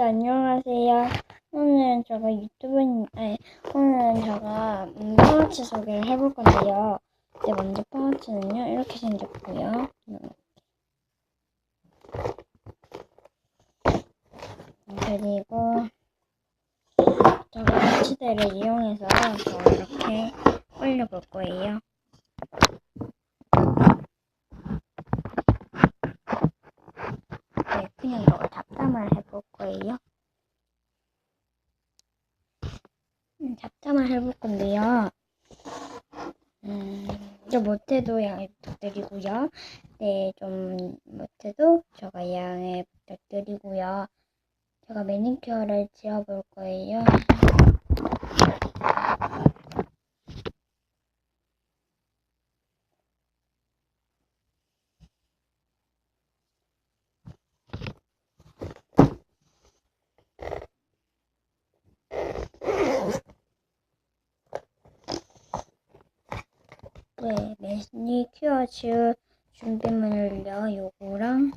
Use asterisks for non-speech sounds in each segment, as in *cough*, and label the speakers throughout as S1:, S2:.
S1: 네, 안녕하세요. 오늘은 제가 유튜브, 아니, 오늘은 제가 음, 파우치 소개를 해볼 건데요. 네, 먼저 파우치는요, 이렇게 생겼고요. 음, 그리고 제가 파우치대를 이용해서 저 이렇게 올려볼 거예요. 네, 그냥 해볼 거예요. 음, 잡담을 해볼 건데요. 음, 좀 못해도 양해 부탁드리고요. 네, 좀 못해도 제가 양해 부탁드리고요. 제가 매니큐어를 지어볼 거예요. 네, 매니큐어 지을 준비물을요, 요거랑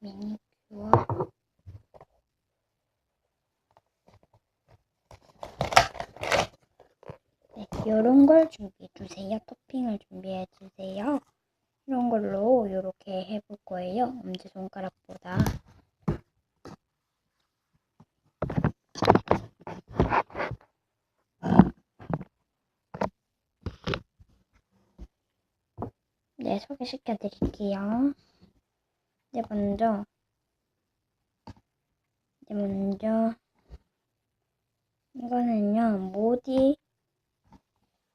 S1: 매니큐어 네, 요런 걸 준비해 주세요. 토핑을 준비해 주세요. 이런 걸로 이렇게 해볼 거예요. 엄지손가락보다. 네, 소개 시켜 드릴게요. 이제 먼저, 이제 먼저, 이거는요, 모디,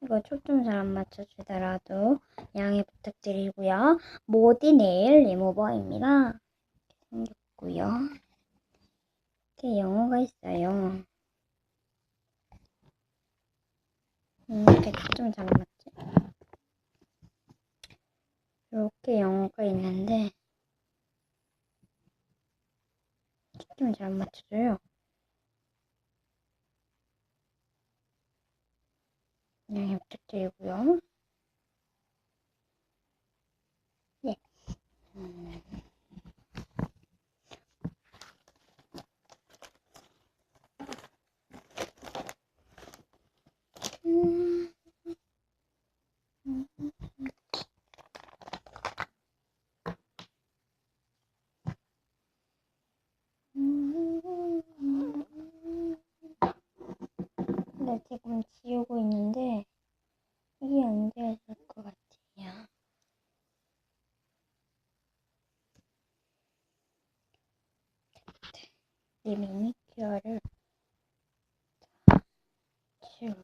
S1: 이거 초점 잘 안 맞춰주더라도 양해 부탁드리고요. 모디 네일 리무버입니다. 생겼고요. 이렇게 영어가 있어요. 음, 이렇게 초점 잘안 맞지? 이렇게 영어가 있는데 초점 잘안 맞춰줘요. 양해 부탁드리고요. 네. 음. 음. 네, 지금 지우고 있는데 이게 언제 했을 것 같아요. 이 매니큐어를 지울게요.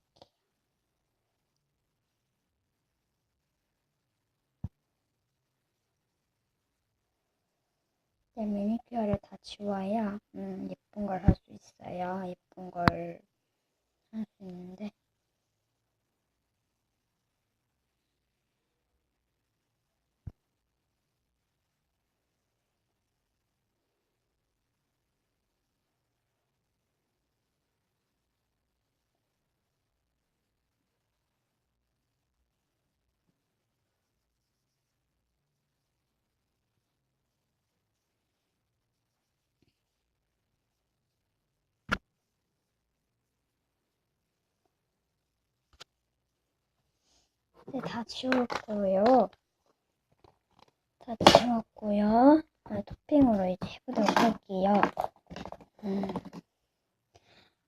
S1: 네, 매니큐어를 다 지워야 음, 예쁜 걸 할 수 있어요. 예쁜 걸 할 수 있는데 네, 다 지웠고요. 다 지웠고요. 아, 토핑으로 이제 해보도록 할게요. 음,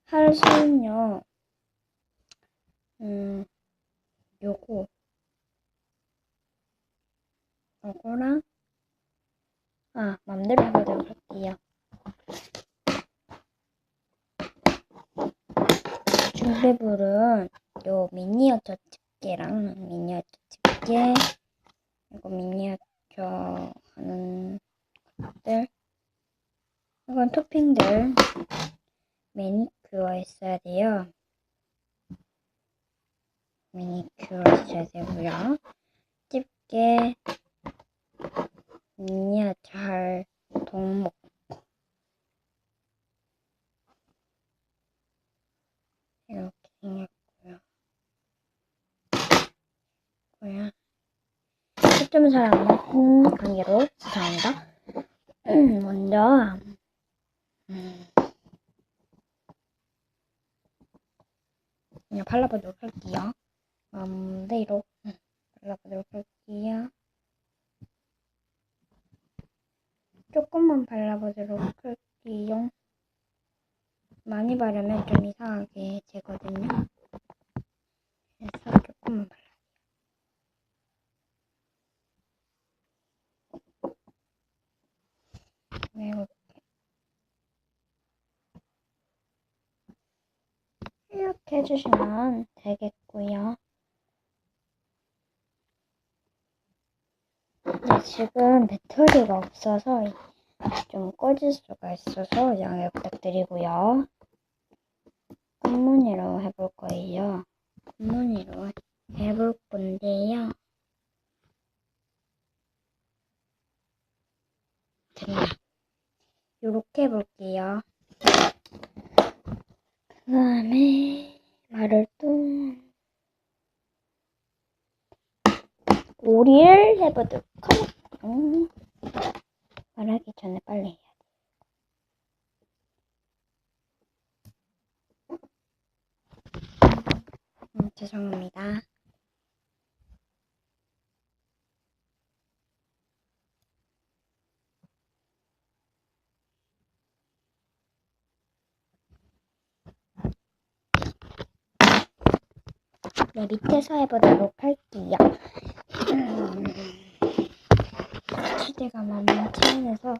S1: 할수는요, 음, 요거, 요거랑, 아, 맘대로 해보도록 할게요. 준비물은 요 미니어처 집게랑 미니어처 집게, 그리고 미니어처 하는 것들, 이건 토핑들, 매니큐어 있어야 돼요. 매니큐어 있어야 되고요. 집게, 미니어처 할 동목, 이렇게 생겼고요. 좀잘안 맞는 관계로 죄송합니다. 음, 먼저 음, 그냥 발라보도록 할게요. 마음대로 음, 발라보도록 할게요. 조금만 발라보도록 할게요. 많이 바르면 좀 이상하게 되거든요. 그래서 조금만 발라. 네, 이렇게. 이렇게 해주시면 되겠고요. 네, 지금 배터리가 없어서 좀 꺼질 수가 있어서 양해 부탁드리고요. 꽃무늬로 해볼 거예요. 꽃무늬로 해볼 건데요. 됐나? 요렇게 해볼게요. 그 다음에 말을 또 오리를 해보도록 하겠습니다. 말하기 전에 빨리 해야 돼. 음, 죄송합니다. 네, 밑에서 해보도록 할게요. *clears throat* 음, 기대가 만만치 않아서